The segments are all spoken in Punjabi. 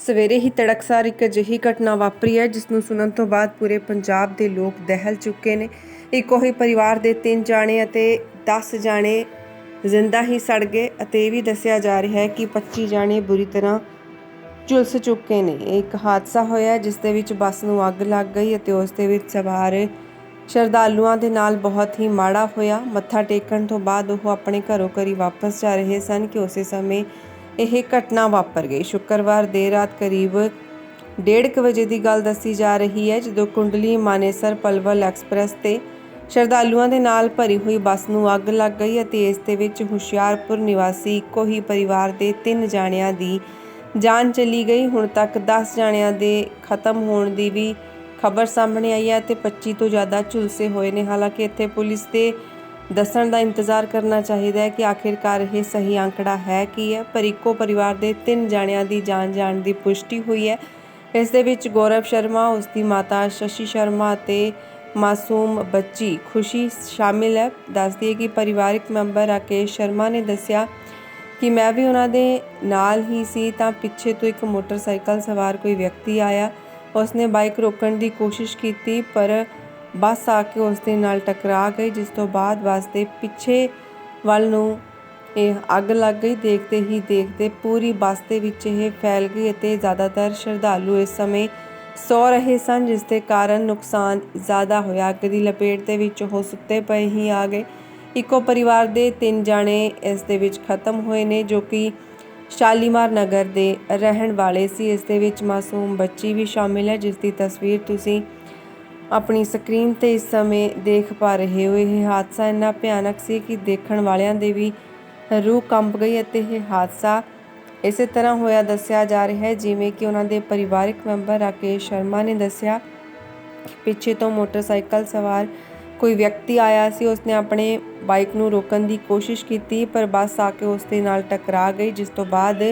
ਸਵੇਰੇ ਹੀ ਤੜਕਸਾਰ ਇੱਕ ਅਜਿਹੀ ਘਟਨਾ ਵਾਪਰੀ ਹੈ ਜਿਸ ਨੂੰ ਸੁਣਨ ਤੋਂ ਬਾਅਦ ਪੂਰੇ ਪੰਜਾਬ ਦੇ ਲੋਕ ਦਹਿਲ ਚੁੱਕੇ ਨੇ। ਇੱਕੋ ਹੀ ਪਰਿਵਾਰ ਦੇ ਤਿੰਨ ਜਾਣੇ ਅਤੇ 10 ਜਾਣੇ ਜ਼ਿੰਦਾ ਹੀ ਸੜ ਗਏ ਅਤੇ ਇਹ ਵੀ ਦੱਸਿਆ ਜਾ ਰਿਹਾ ਹੈ ਕਿ 25 ਜਾਣੇ ਬੁਰੀ ਤਰ੍ਹਾਂ ਝੁਲਸ ਚੁੱਕੇ ਨੇ। ਇੱਕ ਹਾਦਸਾ ਹੋਇਆ, ਜਿਸ ਦੇ ਵਿੱਚ ਬੱਸ ਨੂੰ ਅੱਗ ਲੱਗ ਗਈ ਅਤੇ ਉਸ ਦੇ ਵਿੱਚ ਸਵਾਰ ਸ਼ਰਧਾਲੂਆਂ ਦੇ ਨਾਲ ਬਹੁਤ ਹੀ ਮਾੜਾ ਹੋਇਆ। ਮੱਥਾ ਟੇਕਣ ਤੋਂ ਬਾਅਦ ਉਹ ਆਪਣੇ ਘਰੋਂ ਘਰੀ ਵਾਪਸ ਜਾ ਰਹੇ ਸਨ ਕਿ ਉਸੇ ਸਮੇਂ ਇਹ ਘਟਨਾ ਵਾਪਰ ਗਈ। ਸ਼ੁੱਕਰਵਾਰ ਦੇਰ ਰਾਤ ਕਰੀਬ 1:30 ਵਜੇ ਦੀ ਗੱਲ ਦੱਸੀ ਜਾ ਰਹੀ ਹੈ, ਜਦੋਂ ਕੁੰਡਲੀ ਮਾਨੇਸਰ ਪਲਵਲ ਐਕਸਪ੍ਰੈਸ ਤੇ ਸ਼ਰਧਾਲੂਆਂ ਦੇ ਨਾਲ ਭਰੀ ਹੋਈ ਬੱਸ ਨੂੰ ਅੱਗ ਲੱਗ ਗਈ ਅਤੇ ਇਸ ਦੇ ਵਿੱਚ ਹੁਸ਼ਿਆਰਪੁਰ ਨਿਵਾਸੀ ਇੱਕੋ ਹੀ ਪਰਿਵਾਰ ਦੇ ਤਿੰਨ ਜਾਣਿਆਂ ਦੀ ਜਾਨ ਚਲੀ ਗਈ। ਹੁਣ ਤੱਕ 10 ਜਾਣਿਆਂ ਦੇ ਖਤਮ ਹੋਣ ਦੀ ਵੀ ਖਬਰ ਸਾਹਮਣੇ ਆਈ ਹੈ ਤੇ 25 ਤੋਂ ਜ਼ਿਆਦਾ ਝੁਲਸੇ ਹੋਏ ਨੇ। ਹਾਲਾਂਕਿ ਇੱਥੇ ਪੁਲਿਸ ਦੇ ਦੱਸਣ ਦਾ ਇੰਤਜ਼ਾਰ ਕਰਨਾ ਚਾਹੀਦਾ ਹੈ ਕਿ ਆਖਿਰਕਾਰ ਇਹ ਸਹੀ ਅੰਕੜਾ ਹੈ ਕੀ ਹੈ? ਪਰ ਇੱਕੋ ਪਰਿਵਾਰ ਦੇ ਤਿੰਨ ਜਾਣਿਆਂ ਦੀ ਜਾਨ ਜਾਣ ਦੀ ਪੁਸ਼ਟੀ ਹੋਈ ਹੈ। ਇਸ ਦੇ ਵਿੱਚ ਗੌਰਵ ਸ਼ਰਮਾ ਉਸ ਦੀ ਮਾਤਾ ਸ਼ਸ਼ੀ ਸ਼ਰਮਾ ਅਤੇ ਮਾਸੂਮ ਬੱਚੀ ਖੁਸ਼ੀ ਸ਼ਾਮਿਲ ਹੈ। ਦੱਸਦੀ ਹੈ ਕਿ ਪਰਿਵਾਰਕ ਮੈਂਬਰ ਰਾਕੇਸ਼ ਸ਼ਰਮਾ ਨੇ ਦੱਸਿਆ ਕਿ ਮੈਂ ਵੀ ਉਹਨਾਂ ਦੇ ਨਾਲ ਹੀ ਸੀ, ਤਾਂ ਪਿੱਛੇ ਤੋਂ ਇੱਕ ਮੋਟਰਸਾਈਕਲ ਸਵਾਰ ਕੋਈ ਵਿਅਕਤੀ ਆਇਆ। ਉਸਨੇ ਬਾਈਕ ਰੋਕਣ ਦੀ ਕੋਸ਼ਿਸ਼ ਕੀਤੀ, ਪਰ ਬੱਸ ਆ ਕੇ ਉਸ ਦੇ ਨਾਲ ਟਕਰਾ ਗਈ, ਜਿਸ ਤੋਂ ਬਾਅਦ ਬੱਸ ਦੇ ਪਿੱਛੇ ਵੱਲ ਨੂੰ ਇਹ ਅੱਗ ਲੱਗ ਗਈ। ਦੇਖਦੇ ਹੀ ਦੇਖਦੇ ਪੂਰੀ ਬੱਸ ਦੇ ਵਿੱਚ ਇਹ ਫੈਲ ਗਈ ਅਤੇ ਜ਼ਿਆਦਾਤਰ ਸ਼ਰਧਾਲੂ ਇਸ ਸਮੇਂ ਸੌ ਰਹੇ ਸਨ, ਜਿਸ ਦੇ ਕਾਰਨ ਨੁਕਸਾਨ ਜ਼ਿਆਦਾ ਹੋਇਆ। ਅੱਗ ਦੀ ਲਪੇਟ ਦੇ ਵਿੱਚ ਉਹ ਸੁੱਤੇ ਪਏ ਹੀ ਆ ਗਏ। ਇੱਕੋ ਪਰਿਵਾਰ ਦੇ ਤਿੰਨ ਜਾਣੇ ਇਸ ਦੇ ਵਿੱਚ ਖਤਮ ਹੋਏ ਨੇ, ਜੋ ਕਿ ਸ਼ਾਲੀਮਾਰ ਨਗਰ ਦੇ ਰਹਿਣ ਵਾਲੇ ਸੀ। ਇਸ ਦੇ ਵਿੱਚ ਮਾਸੂਮ ਬੱਚੀ ਵੀ ਸ਼ਾਮਿਲ ਹੈ, ਜਿਸ ਦੀ ਤਸਵੀਰ ਤੁਸੀਂ ਆਪਣੀ ਸਕਰੀਨ ਤੇ ਇਸ ਸਮੇਂ ਦੇਖ ਪਾ ਰਹੇ ਹੋ। ਇਹ ਹਾਦਸਾ ਇੰਨਾ ਭਿਆਨਕ ਸੀ ਕਿ ਦੇਖਣ ਵਾਲਿਆਂ ਦੇ ਵੀ ਰੂਹ ਕੰਬ ਗਈ ਅਤੇ ਇਹ ਹਾਦਸਾ ਇਸੇ ਤਰ੍ਹਾਂ ਹੋਇਆ ਦੱਸਿਆ ਜਾ ਰਿਹਾ ਹੈ, ਜਿਵੇਂ ਕਿ ਉਹਨਾਂ ਦੇ ਪਰਿਵਾਰਕ ਮੈਂਬਰ ਰਾਕੇਸ਼ ਸ਼ਰਮਾ ਨੇ ਦੱਸਿਆ। ਪਿੱਛੇ ਤੋਂ ਮੋਟਰਸਾਈਕਲ ਸਵਾਰ ਕੋਈ ਵਿਅਕਤੀ ਆਇਆ ਸੀ, ਉਸਨੇ ਆਪਣੇ ਬਾਈਕ ਨੂੰ ਰੋਕਣ ਦੀ ਕੋਸ਼ਿਸ਼ ਕੀਤੀ, ਪਰ ਬੱਸ ਆ ਕੇ ਉਸ ਦੇ ਨਾਲ ਟਕਰਾ ਗਈ, ਜਿਸ ਤੋਂ ਬਾਅਦ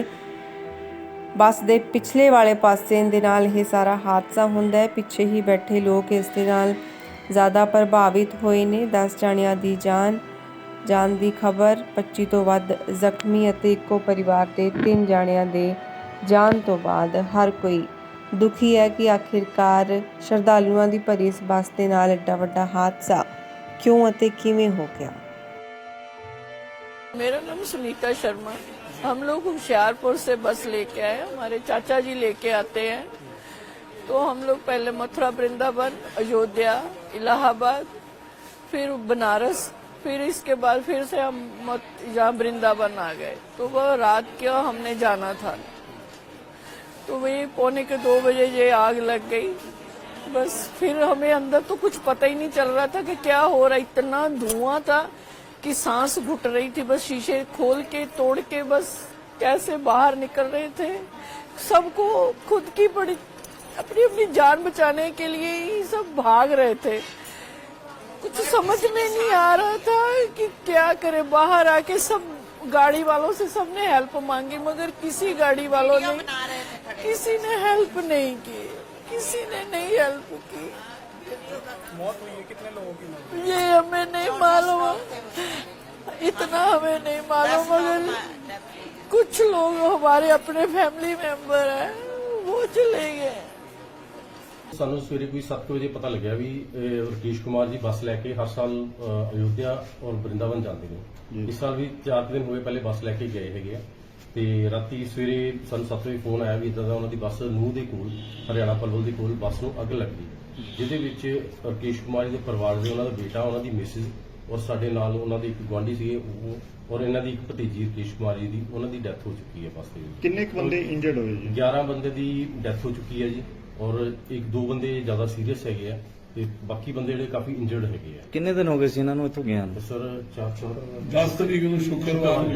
ਬੱਸ ਦੇ ਪਿਛਲੇ ਵਾਲੇ ਪਾਸੇ ਦੇ ਨਾਲ ਇਹ ਸਾਰਾ ਹਾਦਸਾ ਹੁੰਦਾ ਹੈ। ਪਿੱਛੇ ਹੀ ਬੈਠੇ ਲੋਕ ਇਸ ਦੇ ਨਾਲ ਜ਼ਿਆਦਾ ਪ੍ਰਭਾਵਿਤ ਹੋਏ ਨੇ। 10 ਜਣਿਆਂ ਦੀ ਜਾਨ ਜਾਨ ਦੀ ਖਬਰ 25 ਤੋਂ ਵੱਧ ਜ਼ਖਮੀ ਅਤੇ ਇੱਕੋ ਪਰਿਵਾਰ ਦੇ ਤਿੰਨ ਜਣਿਆਂ ਦੇ ਜਾਨ ਤੋਂ ਬਾਅਦ ਹਰ ਕੋਈ ਦੁਖੀ ਹੈ ਕਿ ਆਖਿਰਕਾਰ ਸ਼ਰਧਾਲੂਆਂ ਦੀ ਭਰੀ ਇਸ ਬੱਸ ਦੇ ਨਾਲ ਐਡਾ ਵੱਡਾ ਹਾਦਸਾ ਕਿਉਂ ਅਤੇ ਕਿਵੇਂ ਹੋ ਗਿਆ? ਮੇਰਾ ਨਾਮ ਸੁਨੀਤਾ ਸ਼ਰਮਾ। हम लोग होशियारपुर से बस लेके आए, हमारे चाचा जी लेके आते हैं। तो हम लोग पहले मथुरा, वृंदावन, अयोध्या, इलाहाबाद, फिर बनारस, फिर इसके बाद फिर से हम यहाँ वृंदावन आ गए। तो वह रात का हमने जाना था। तो वही पौने के दो बजे ये आग लग गई। बस फिर हमें अंदर तो कुछ पता ही नहीं चल रहा था कि क्या हो रहा इतना धुआँ था कि सांस घुट रही थी बस शीशे खोल के तोड़ के बस कैसे बाहर निकल रहे थे। सबको खुद की बड़ी अपनी अपनी जान बचाने के लिए ही सब भाग रहे थे। कुछ समझ में नहीं आ रहा था कि क्या करे। बाहर आके सब गाड़ी वालों से सबने हेल्प मांगी मगर किसी गाड़ी वालों ने किसी ने हेल्प नहीं की। किसी ने नहीं हेल्प की। ये हमें नहीं मालूम। इतना हमें नहीं मालूम मगर कुछ लोग हमारे अपने फैमिली मेंबर हैं वो चले गए ਸਾਨੂੰ ਸਵੇਰੇ ਕੋਈ 7 ਵਜੇ ਪਤਾ ਲੱਗਿਆ ਵੀ ਇਹ ਰਕੇਸ਼ ਕੁਮਾਰ ਜੀ ਬੱਸ ਲੈ ਕੇ ਹਰ ਸਾਲ ਅ, ਅਯੋਧਿਆ ਔਰ ਬ੍ਰਿੰਦਾਵਨ ਜਾਂਦੇ ਨੇ ਇਸ ਸਾਲ ਵੀ 4 ਦਿਨ ਹੋਏ ਪਹਿਲੇ ਬੱਸ ਲੈ ਕੇ ਗਏ ਹੈਗੇ ਆ ਤੇ ਰਾਤੀ ਸਵੇਰੇ ਸਾਨੂੰ 7 ਵਜੇ ਫੋਨ ਆਇਆ ਵੀ ਇਦਾਂ ਦਾ ਉਹਨਾਂ ਦੀ ਬੱਸ ਨੂਹ ਦੇ ਕੋਲ ਹਰਿਆਣਾ ਪਲਵਲ ਦੇ ਕੋਲ ਬੱਸ ਨੂੰ ਅੱਗ ਲੱਗ ਗਈ ਜਿਹਦੇ ਵਿੱਚ ਰਕੇਸ਼ ਕੁਮਾਰ ਜੀ ਦੇ ਪਰਿਵਾਰ ਦੇ ਉਹਨਾਂ ਦਾ ਬੇਟਾ ਉਹਨਾਂ ਦੀ ਮਿਸਿਸ ਔਰ ਸਾਡੇ ਨਾਲ ਉਹਨਾਂ ਦੇ ਇੱਕ ਗੁਆਂਢੀ ਸੀਗੇ ਉਹ ਔਰ ਇਹਨਾਂ ਦੀ ਇੱਕ ਭਤੀਜੀ ਕੁਮਾਰ ਜੀ ਦੀ ਉਹਨਾਂ ਦੀ ਡੈਥ ਹੋ ਚੁੱਕੀ ਹੈ ਬੱਸ। ਵਿੱਚ ਕਿੰਨੇ ਕੁ ਬੰਦੇ ਇੰਜਰਡ ਹੋਏ ਜੀ? 11 ਬੰਦੇ ਦੀ ਡੈਥ ਹੋ ਚੁੱਕੀ ਹੈ ਜੀ ਔਰ ਇੱਕ ਦੋ ਬੰਦੇ ਜ਼ਿਆਦਾ ਸੀਰੀਅਸ ਹੈਗੇ ਆ ਤੇ ਬਾਕੀ ਬੰਦੇ ਜਿਹੜੇ ਕਾਫੀ ਇੰਜਰਡ ਹੈਗੇ ਆ। ਕਿੰਨੇ ਦਿਨ ਹੋ ਗਏ ਸੀ ਇਹਨਾਂ ਨੂੰ ਇੱਥੋਂ ਗਿਆ ਨੂੰ? ਸਰ ਚਾਰ ਚਾਰ 10 ਤਰੀਕ ਨੂੰ ਸ਼ੁੱਕਰਵਾਰ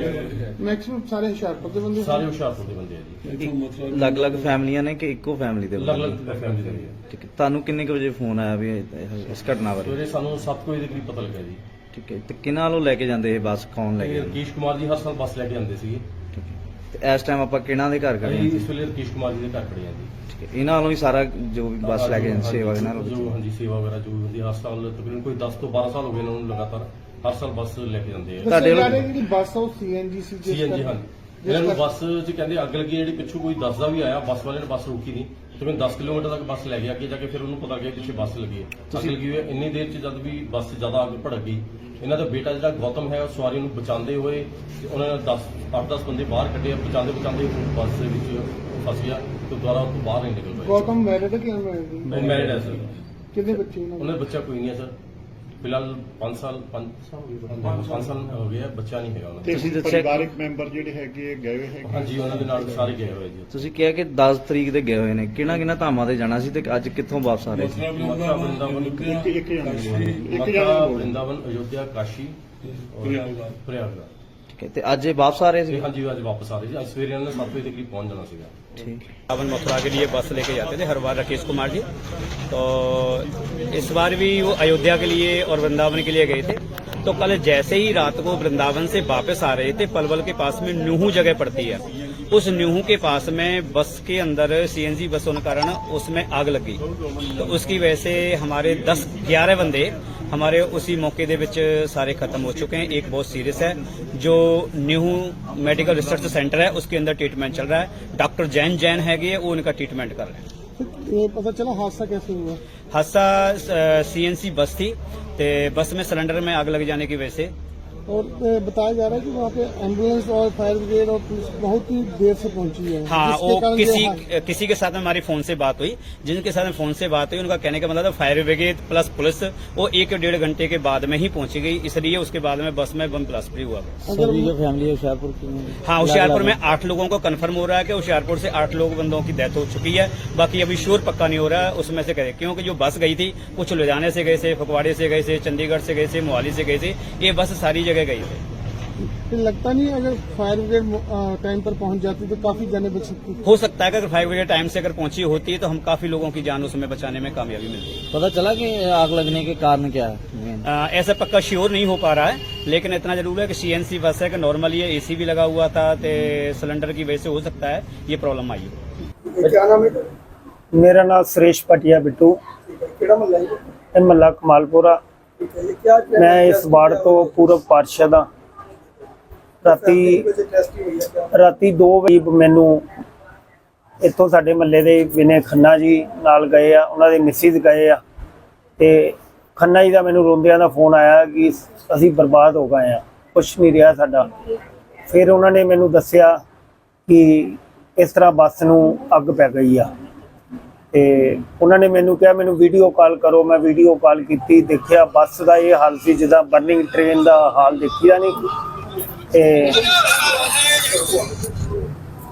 ਮੈਕਸਿਮਮ ਸਾਰੇ ਹੁਸ਼ਿਆਰਪੁਰ ਦੇ ਬੰਦੇ ਸਾਰੇ ਹੁਸ਼ਿਆਰਪੁਰ ਦੇ ਬੰਦੇ ਆ ਜੀ। ਇੱਥੋਂ ਮਤਲਬ ਅਲੱਗ-ਅਲੱਗ ਫੈਮਲੀਆਂ ਨੇ ਕਿ ਇੱਕੋ ਫੈਮਿਲੀ ਦੇ ਅਲੱਗ ਬੰਦੇ? ਅਲੱਗ ਫੈਮਿਲੀ ਦੇ ਨੇ ਠੀਕ ਹੈ ਤੁਹਾਨੂੰ ਕਿੰਨੇ ਕੁ ਵਜੇ ਫੋਨ ਆਇਆ ਵੀ ਇਹ- ਇਹ- ਇਸ ਘਟਨਾ ਬਾਰੇ? ਸਵੇਰੇ ਸਾਨੂੰ 7 ਵਜੇ ਦੇ ਕਰੀਬ ਪਤਾ ਲੱਗਾ ਜੀ। ਠੀਕ ਹੈ। ਤੇ ਕਿਹਨਾਂ ਵੱਲੋਂ ਲੈ ਕੇ ਜਾਂਦੇ ਇਹ ਬੱਸ? ਕੌਣ ਲੈ ਕੇ ਜਾਂਦੇ? ਰਕੇਸ਼ ਕੁਮਾਰ ਜੀ ਹਰ ਸਾਲ ਬੱਸ ਲੈ ਕੇ ਆਉਂਦੇ ਸੀਗੇ। ਠੀਕ ਹੈ। ਤੇ ਇਸ ਟਾਈਮ ਆਪਾਂ ਕਿਹਨਾਂ ਦੇ ਘਰ ਖੜੇ ਹਾਂ ਅਸੀਂ ਜੀ? ਇਸ ਵੇਲੇ ਰਕੇਸ਼ ਕੁਮਾਰ ਜੀ ਦੇ ਘਰ ਖੜੇ ਆ ਜੀ। ਠੀਕ ਹੈ। ਇਹਨਾਂ ਵੱਲੋਂ ਹੀ ਸਾਰਾ ਜੋ ਵੀ ਬੱਸ ਲੈ ਕੇ ਜਾਂਦੇ ਸੇਵਾ ਦੇ ਨਾਲ ਜੋ ਹਾਂਜੀ ਸੇਵਾ ਵਗੈਰਾ ਜੋ ਵੀ ਹੁੰਦੀ ਹਰ ਸਾਲ ਤਕਰੀਬਨ ਕੋਈ 10 ਤੋਂ 12 ਸਾਲ ਹੋ ਗਏ ਇਹਨਾਂ ਨੂੰ ਲਗਾਤਾਰ। ਹਰ ਸਾਲ ਬੱਸ ਲੈ ਕੇ ਜਾਂਦੇ ਆ। ਤੁਹਾਡੇ ਵੱਲੋਂ- ਜਿਹੜੀ ਬੱਸ ਆ ਉਹ ਸੀਐਨਜੀ ਸੀ ਜਿਸ ਸੀਐਨਜੀ ਹਾਂਜੀ। ਇਹਨਾਂ ਨੂੰ ਬੱਸ 'ਚ ਕਹਿੰਦੇ ਅੱਗ ਲੱਗੀ ਜਿਹੜੀ ਪਿੱਛੋਂ ਕੋਈ ਦੱਸਦਾ ਵੀ ਆਇਆ ਬੱਸ ਵਾਲੇ ਨੇ ਬੱਸ ਰੋਕੀ ਨਹੀਂ ਤੇ ਮੈਨੂੰ 10 ਕਿਲੋਮੀਟਰ ਤੱਕ ਬੱਸ ਲੈ ਗਿਆ ਅੱਗੇ ਜਾ ਕੇ ਫਿਰ ਉਹਨੂੰ ਪਤਾ ਗਿਆ ਪਿੱਛੇ ਬੱਸ ਲੱਗੀ ਹੈ। ਅੱਗ ਲੱਗੀ ਹੋਈ ਹੈ ਇੰਨੀ ਦੇਰ 'ਚ ਜਦ ਵੀ ਬੱਸ ਜ਼ਿਆਦਾ ਅੱਗ ਭੜਕ ਗਈ ਇਹਨਾਂ ਦਾ ਬੇਟਾ ਜਿਹੜਾ ਗੌਤਮ ਹੈ ਉਹ ਸਵਾਰੀ ਨੂੰ ਬਚਾਉਂਦੇ ਹੋਏ ਤੇ ਉਹਨਾਂ ਨੇ 10 8-10 ਬੰਦੇ ਬਾਹਰ ਕੱਢੇ ਬਚਾਉਂਦੇ ਬਚਾਉਂਦੇ ਉਹ ਬੱਸ ਦੇ ਵਿੱਚ ਫਸ ਗਿਆ ਤੇ ਦੁਬਾਰਾ ਉਹ ਤੋਂ ਬਾਹਰ ਨਹੀਂ ਨਿਕਲ ਪਾਇਆ ਗੌਤਮ ਮੈਰਿਡ ਕਿ ਅਨਮੈਰਿਡ ਮੈਰਿਡ ਹੈ ਸਰ ਕਿੰਨੇ ਬੱਚੇ ਉਹਨਾਂ ਉਹਨਾਂ ਦਾ ਬੱਚਾ ਕੋਈ ਨਹੀਂ ਹੈ ਸਰ ਫਿਲਹਾਲ 5 ਸਾਲ 5 ਸਾਲ 5 ਸਾਲ ਹੋ ਗਏ ਆ ਬੱਚਾ ਨਹੀਂ ਹੈਗਾ ਉਹਨਾਂ ਦਾ। ਤੇ ਤੁਸੀਂ ਦੱਸਿਆ- ਪਰਿਵਾਰਕ ਮੈਂਬਰ ਜਿਹੜੇ ਹੈਗੇ ਗਏ ਹੋਏ ਹੈਗੇ? ਹਾਂਜੀ ਉਹਨਾਂ ਦੇ ਨਾਲ ਸਾਰੇ ਗਏ ਹੋਏ ਜੀ। ਤੁਸੀਂ ਕਿਹਾ ਕਿ 10 ਤਰੀਕ ਦੇ ਗਏ ਹੋਏ ਨੇ। ਕਿਹਨਾਂ ਕਿਹਨਾਂ ਧਾਮਾਂ ਤੇ ਜਾਣਾ ਸੀ ਤੇ ਅੱਜ ਕਿੱਥੋਂ ਵਾਪਸ ਆ ਰਹੇ ਸੀ? ਮਥੁਰਾ ਵਰਿੰਦਾਵਨ ਇੱਕ ਇੱਕ ਜਣਾ ਇੱਕ ਮਥੁਰਾ ਜਣਾ ਬੋਲ ਵਰਿੰਦਾਵਨ ਅਯੋਧਿਆ ਕਾਸ਼ੀ ਔਰ ਪ੍ਰਯਾਗਰਾਜ। ਪ੍ਰਯਾਗਰਾਜ ਠੀਕ ਹੈ ਤੇ ਅੱਜ ਇਹ ਵਾਪਸ ਆ ਰਹੇ ਤੇ ਸੀ ਹਾਂਜੀ ਅੱਜ ਵਾਪਸ ਆ ਰਹੇ ਜੀ ਅੱਜ ਸਵੇਰੇ ਇਹਨਾਂ ਨੇ 7 ਵਜੇ ਦੇ ਕਰੀਬ ਪਹੁੰਚ ਜਾਣਾ ਸੀਗਾ ਠੀਕ वृंदावन मथुरा के लिए बस लेके जाते थे हर बार राकेश कुमार जी तो इस बार भी वो अयोध्या के लिए और वृंदावन के लिए गए थे तो कल जैसे ही रात को वृंदावन से वापस आ रहे थे पलवल के पास में न्यूहू जगह पड़ती है उस न्यूहू के पास में बस के अंदर सीएनजी बस होने कारण उसमें आग लगी तो उसकी वजह से हमारे 10 11 बंदे हमारे उसी मौके के ਵਿੱਚ सारे खत्म हो चुके हैं एक बहुत सीरियस है जो न्यू मेडिकल रिसर्च सेंटर है उसके अंदर ट्रीटमेंट चल रहा है डॉक्टर जैन जैन हैगे वो उनका ट्रीटमेंट कर रहे हैं ये पता चला हादसा कैसे हुआ हादसा सीएनसी बस थी ते बस में सिलेंडर में आग लग जाने की वजह से और बताया जा रहा है कि वहाँ पे एंबुलेंस और फायर ब्रिगेड और पुलिस बहुत ही देर से पहुँची है। हाँ वो किसी हादसा- किसी के साथ में हमारी फ़ोन से बात हुई। जिनके साथ में फ़ोन से बात हुई उनका कहने का मतलब था फायर ब्रिगेड प्लस पुलिस वो एक डेढ़ घंटे के बाद में ही पहुँची गई। इसलिए उसके बाद में बस में बम ब्लास्ट भी हुआ। फैमिली हुशियारपुर की हाँ होशियारपुर में आठ लोगों को कन्फर्म हो रहा है की होशियारपुर से आठ लोग बंदों की डेथ हो चुकी है। बाकी अभी श्योर पक्का नहीं हो रहा है उसमें से कहे क्योंकि जो बस गई थी कुछ लुधियाने से गए थे फगवाड़े से गए थे चंडीगढ़ से गए थे मोहाली से गए थे ये बस सारी जगह गई थी लगता नहीं अगर फायर ब्रिगेड टाइम पर पहुँच जाती तो काफ़ी जाने बच सकती। हो सकता है कि अगर फायर ब्रिगेड टाइम से अगर पहुँची होती तो हम काफ़ी लोगों की जान उसमें बचाने में कामयाबी मिलती। पता चला कि आग लगने के कारण क्या है? आ, ऐसा पक्का श्योर नहीं हो पा रहा है लेकिन इतना ज़रूर है कि सीएनसी बस है कि नॉर्मली ये एसी भी लगा हुआ था तो सिलेंडर की वजह से हो सकता है ये प्रॉब्लम आई अच्छा, क्या नाम है मेरा नाम सुरेश पटिया बिट्टू। महला कमालपुरा। मोहल्ला है ਇਹ ਮਹੱਲਾ ਕਮਾਲਪੁਰਾ क्या ਮੈਂ ਇਸ ਵਾਰਡ ਤੋਂ ਪੂਰਬ ਪਾਰਸ਼ਦ ਹਾਂ ਰਾਤੀ टेस्टिंग हुई है क्या ਰਾਤੀ 2 ਵਜੇ ਮੈਨੂੰ ਇੱਥੋਂ ਸਾਡੇ ਮਹੱਲੇ ਦੇ ਵਿਨੇ ਖੰਨਾ ਜੀ ਨਾਲ ਗਏ ਆ ਉਹਨਾਂ ਦੇ ਮਿਸਿਸ ਗਏ ਆ ਤੇ ਖੰਨਾ ਜੀ ਦਾ ਮੈਨੂੰ ਰੋਂਦਿਆਂ ਦਾ ਫੋਨ ਆਇਆ ਕਿ ਅਸੀਂ ਬਰਬਾਦ ਹੋ ਗਏ ਆ ਕੁਛ ਨਹੀਂ ਰਿਹਾ ਸਾਡਾ ਫਿਰ ਉਹਨਾਂ ਨੇ ਮੈਨੂੰ ਦੱਸਿਆ ਕਿ ਇਸ ਤਰ੍ਹਾਂ ਬੱਸ ਨੂੰ ਅੱਗ ਪੈ ਗਈ ਆ ਤੇ ਉਹਨਾਂ ਨੇ ਮੈਨੂੰ ਕਿਹਾ ਮੈਨੂੰ ਵੀਡੀਓ ਕਾਲ ਕਰੋ। ਮੈਂ ਵੀਡੀਓ ਕਾਲ ਕੀਤੀ ਦੇਖਿਆ ਬੱਸ ਦਾ ਇਹ ਹਾਲ ਸੀ ਜਿੱਦਾਂ ਬਰਨਿੰਗ ਟ੍ਰੇਨ ਦਾ ਹਾਲ ਦੇਖਿਆ ਨਹੀਂ ਤੇ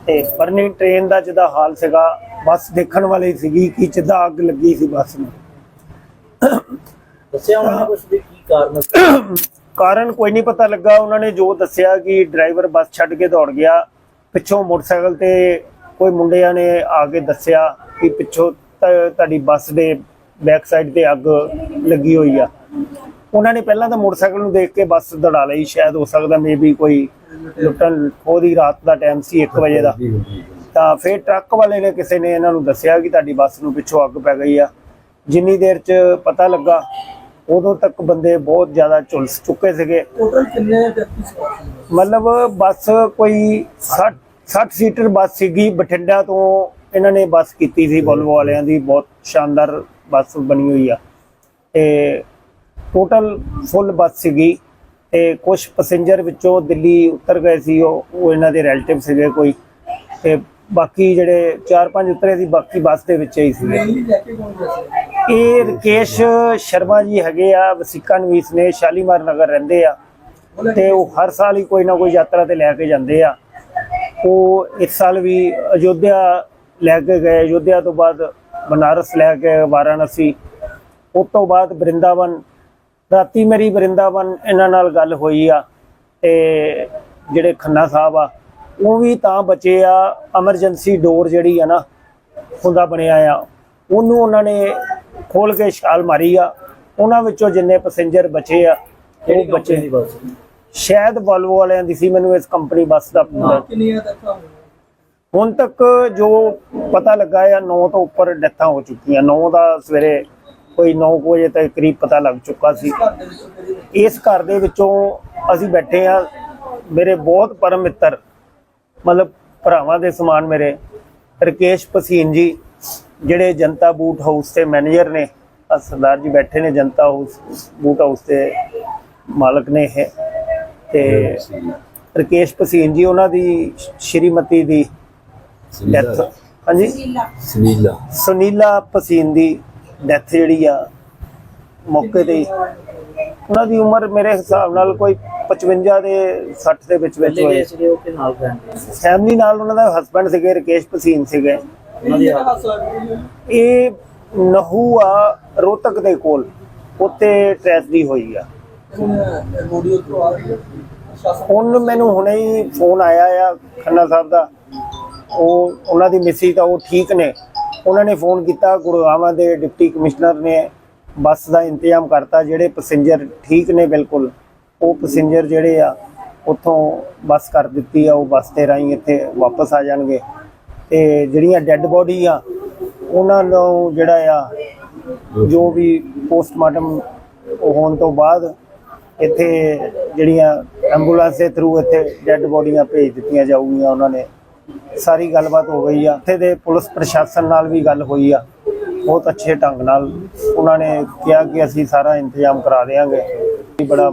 ਤੇ ਬਰਨਿੰਗ ਟ੍ਰੇਨ ਦਾ ਜਿੱਦਾਂ ਹਾਲ ਸੀਗਾ ਬੱਸ ਦੇਖਣ ਵਾਲੀ ਸੀਗੀ ਕਿ ਜਿੱਦਾਂ ਅੱਗ ਲੱਗੀ ਸੀ ਬੱਸ ਨੂੰ। ਦੱਸਿਆ ਉਹਨਾਂ ਨੇ ਕੁਝ ਵੀ ਕੀ ਕਾਰਨ ਕਾਰਨ ਕੋਈ ਨਹੀਂ ਪਤਾ ਲੱਗਾ। ਉਹਨਾਂ ਨੇ ਜੋ ਦੱਸਿਆ ਕਿ ਡਰਾਈਵਰ ਬੱਸ ਛੱਡ ਕੇ ਦੌੜ ਗਿਆ ਪਿੱਛੋਂ ਮੋਟਰਸਾਈਕਲ ਤੇ ਕੋਈ ਮੁੰਡਿਆਂ ਨੇ ਆ ਕੇ ਦੱਸਿਆ ਕਿ ਪਿੱਛੋਂ ਤੁਹਾਡੀ ਬੱਸ ਦੇ ਬੈਕ ਸਾਈਡ ਤੇ ਅੱਗ ਲੱਗੀ ਹੋਈ ਆ। ਉਹਨਾਂ ਨੇ ਪਹਿਲਾਂ ਤਾਂ ਮੋਟਰਸਾਈਕਲ ਨੂੰ ਦੇਖ ਕੇ ਬੱਸ ਦੜਾ ਲਈ ਸ਼ਾਇਦ ਹੋ ਸਕਦਾ ਮੇਬੀ ਕੋਈ ਲੁੱਟਣ ਉਹਦੀ ਰਾਤ ਦਾ ਟਾਈਮ ਸੀ 1 ਵਜੇ ਦਾ। ਤਾਂ ਫਿਰ ਟਰੱਕ ਵਾਲੇ ਨੇ ਕਿਸੇ ਨੇ ਇਹਨਾਂ ਨੂੰ ਦੱਸਿਆ ਕਿ ਤੁਹਾਡੀ ਬੱਸ ਨੂੰ ਪਿੱਛੋਂ ਅੱਗ ਪੈ ਗਈ ਆ। ਜਿੰਨੀ ਦੇਰ 'ਚ ਪਤਾ ਲੱਗਾ ਉਦੋਂ ਤੱਕ ਬੰਦੇ ਬਹੁਤ ਜ਼ਿਆਦਾ ਝੁਲਸ ਚੁੱਕੇ ਸੀਗੇ। ਟੋਟਲ ਕਿੰਨੇ ਵਿਅਕਤੀ ਸੀ? ਮਤਲਬ ਬੱਸ ਕੋਈ 60 60 ਸੀਟਰ ਬੱਸ ਸੀਗੀ ਬਠਿੰਡਾ ਤੋਂ ਇਹਨਾਂ ਨੇ ਬੱਸ ਕੀਤੀ ਸੀ ਬੋਲਵੋ ਵਾਲਿਆਂ ਦੀ ਬਹੁਤ ਸ਼ਾਨਦਾਰ ਬੱਸ ਬਣੀ ਹੋਈ ਆ। ਤੇ ਟੋਟਲ ਫੁੱਲ ਬੱਸ ਸੀਗੀ ਤੇ ਕੁਝ ਪੈਸੇਂਜਰ ਵਿੱਚੋਂ ਦਿੱਲੀ ਉਤਰ ਗਏ ਸੀ ਉਹ ਇਹਨਾਂ ਦੇ ਰੈਲੇਟਿਵ ਸੀਗੇ ਕੋਈ। ਤੇ ਬਾਕੀ ਜਿਹੜੇ 4-5 ਉਤਰੇ ਸੀ ਬਾਕੀ ਬੱਸ ਦੇ ਵਿੱਚ ਹੀ ਸੀਗੇ। ਇਹ ਰਕੇਸ਼ ਸ਼ਰਮਾ ਜੀ ਹੈਗੇ ਆ ਵਸੀਕਾ ਨਵੀਸ ਨੇ ਸ਼ਾਲੀਮਾਰ ਨਗਰ ਰਹਿੰਦੇ ਆ। ਤੇ ਉਹ ਹਰ ਸਾਲ ਹੀ ਕੋਈ ਨਾ ਕੋਈ ਯਾਤਰਾ ਤੇ ਲੈ ਕੇ ਜਾਂਦੇ ਆ। ਉਹ ਇਸ ਸਾਲ ਵੀ ਅਯੋਧਿਆ ਲੈ ਕੇ ਗਏ। ਅਯੋਧਿਆ ਤੋਂ ਬਾਅਦ ਬਨਾਰਸ ਲੈ ਕੇ ਵਾਰਾਣਸੀ। ਉਸ ਤੋਂ ਬਾਅਦ ਬ੍ਰਿੰਦਾਵਨ। ਰਾਤੀ ਮੇਰੀ ਬ੍ਰਿੰਦਾਵਨ ਇਹਨਾਂ ਨਾਲ ਗੱਲ ਹੋਈ ਆ ਤੇ ਜਿਹੜੇ ਖੰਨਾ ਸਾਹਿਬ ਆ ਉਹ ਵੀ ਤਾਂ ਬਚੇ ਆ। ਐਮਰਜੈਂਸੀ ਡੋਰ ਜਿਹੜੀ ਆ ਨਾ ਹੁੰਦਾ ਬਣਿਆ ਆ। ਉਹਨੂੰ ਉਹਨਾਂ ਨੇ ਖੋਲ ਕੇ ਛਾਲ ਮਾਰੀ ਆ। ਉਹਨਾਂ ਵਿੱਚੋਂ ਜਿੰਨੇ ਪੈਸੇਂਜਰ ਬਚੇ ਆ ਉਹ ਬਚੇ। ਸ਼ਾਇਦ ਵੋਲਵੋ ਵਾਲਿਆਂ ਦੀ ਸੀ ਮੈਨੂੰ ਇਸ ਕੰਪਨੀ ਬੱਸ ਦਾ ਪੂਰਾ ਕਿੰਨੀਆਂ ਤੱਕਾਂ ਹੁਣ ਤੱਕ ਜੋ ਪਤਾ ਲੱਗਾ ਹੈ 9 ਤੋਂ ਉੱਪਰ ਡੈਥਾਂ ਹੋ ਚੁੱਕੀਆਂ। 9 ਦਾ ਸਵੇਰੇ ਕੋਈ 9 ਵਜੇ ਤੱਕ ਕਰੀਬ ਪਤਾ ਲੱਗ ਚੁੱਕਾ ਸੀ। ਇਸ ਘਰ ਦੇ ਵਿੱਚੋਂ ਅਸੀਂ ਬੈਠੇ ਆ ਮੇਰੇ ਬਹੁਤ ਪਰਮ ਮਿੱਤਰ ਮਤਲਬ ਭਰਾਵਾਂ ਦੇ ਸਮਾਨ ਮੇਰੇ ਰਕੇਸ਼ ਪਸੀਨ ਜੀ ਜਿਹੜੇ ਜਨਤਾ ਬੂਟ ਹਾਊਸ ਦੇ ਮੈਨੇਜਰ ਨੇ ਸਰਦਾਰ ਜੀ ਬੈਠੇ ਨੇ ਜਨਤਾ ਹਾਊਸ ਬੂਟ ਹਾਊਸ ਦੇ ਮਾਲਕ ਨੇ ਇਹ। ਤੇ ਰਕੇਸ਼ ਭਸੀਨ ਜੀ ਉਹਨਾਂ ਦੀ ਸ਼੍ਰੀਮਤੀ ਦੀ ਡੈਥ ਹਾਂਜੀ? ਸੁਨੀਲਾ। ਸੁਨੀਲਾ। ਭਸੀਨ ਦੀ ਡੈਥ ਜਿਹੜੀ ਆ ਮੌਕੇ ਤੇ ਉਹਨਾਂ ਦੀ ਉਮਰ ਮੇਰੇ ਹਿਸਾਬ ਨਾਲ ਕੋਈ 55 ਦੇ 60 ਦੇ ਵਿੱਚ ਵਿੱਚ ਹੋਈ ਫੈਮਿਲੀ ਨਾਲ ਉਹਨਾਂ ਦਾ ਹਸਬੰਡ ਸੀਗੇ ਰਕੇਸ਼ ਭਸੀਨ ਸੀਗੇ। ਇਹ ਨਹੂ ਆ ਰੋਹਤਕ ਦੇ ਕੋਲ। ਉੱਤੇ ਟ੍ਰੈਜਡੀ ਹੋਈ ਆ। ਹੁਣ ਮੈਨੂੰ ਹੁਣੇ ਹੀ ਫੋਨ ਆਇਆ ਆ ਖੰਨਾ ਸਾਹਿਬ ਦਾ। ਉਹ, ਉਹਨਾਂ ਦੀ ਮਿਸੀ ਤਾਂ ਉਹ ਠੀਕ ਨੇ। ਉਹਨਾਂ ਨੇ ਫੋਨ ਕੀਤਾ ਗੁਰਗਾਵਾਂ ਦੇ ਡਿਪਟੀ ਕਮਿਸ਼ਨਰ ਨੇ ਬੱਸ ਦਾ ਇੰਤਜ਼ਾਮ ਕਰਤਾ, ਜਿਹੜੇ ਪੈਸੇਂਜਰ ਠੀਕ ਨੇ ਬਿਲਕੁਲ, ਉਹ ਪੈਸੇਂਜਰ ਜਿਹੜੇ ਆ, ਉੱਥੋਂ ਬੱਸ ਕਰ ਦਿੱਤੀ ਆ, ਉਹ ਬੱਸ ਤੇ ਰਾਹੀਂ ਇੱਥੇ ਵਾਪਸ ਆ ਜਾਣਗੇ। ਤੇ ਜਿਹੜੀਆਂ ਡੈੱਡ ਬੋਡੀ ਆ, ਉਹਨਾਂ ਨੂੰ ਜਿਹੜਾ ਆ, ਜੋ ਵੀ ਪੋਸਟਮਾਰਟਮ ਹੋਣ ਤੋਂ ਬਾਅਦ ਇੱਥੇ ਜਿਹੜੀਆਂ ਐਂਬੂਲੈਂਸ ਦੇ ਥਰੂ ਇੱਥੇ ਡੈੱਡ ਬੋਡੀਆਂ ਭੇਜ ਦਿੱਤੀਆਂ ਜਾਊਗੀਆਂ ਉਹਨਾਂ ਨੇ। ਸਾਰੀ ਗੱਲਬਾਤ ਹੋ ਗਈ ਆ। ਇੱਥੇ ਦੇ ਪੁਲਿਸ ਪ੍ਰਸ਼ਾਸਨ ਨਾਲ ਵੀ ਗੱਲ ਹੋਈ ਆ। ਬਹੁਤ ਅੱਛੇ ਢੰਗ ਨਾਲ ਉਹਨਾਂ ਨੇ ਕਿਹਾ ਕਿ ਅਸੀਂ ਸਾਰਾ ਇੰਤਜ਼ਾਮ ਕਰਾ ਦੇਵਾਂਗੇ ਬੜਾ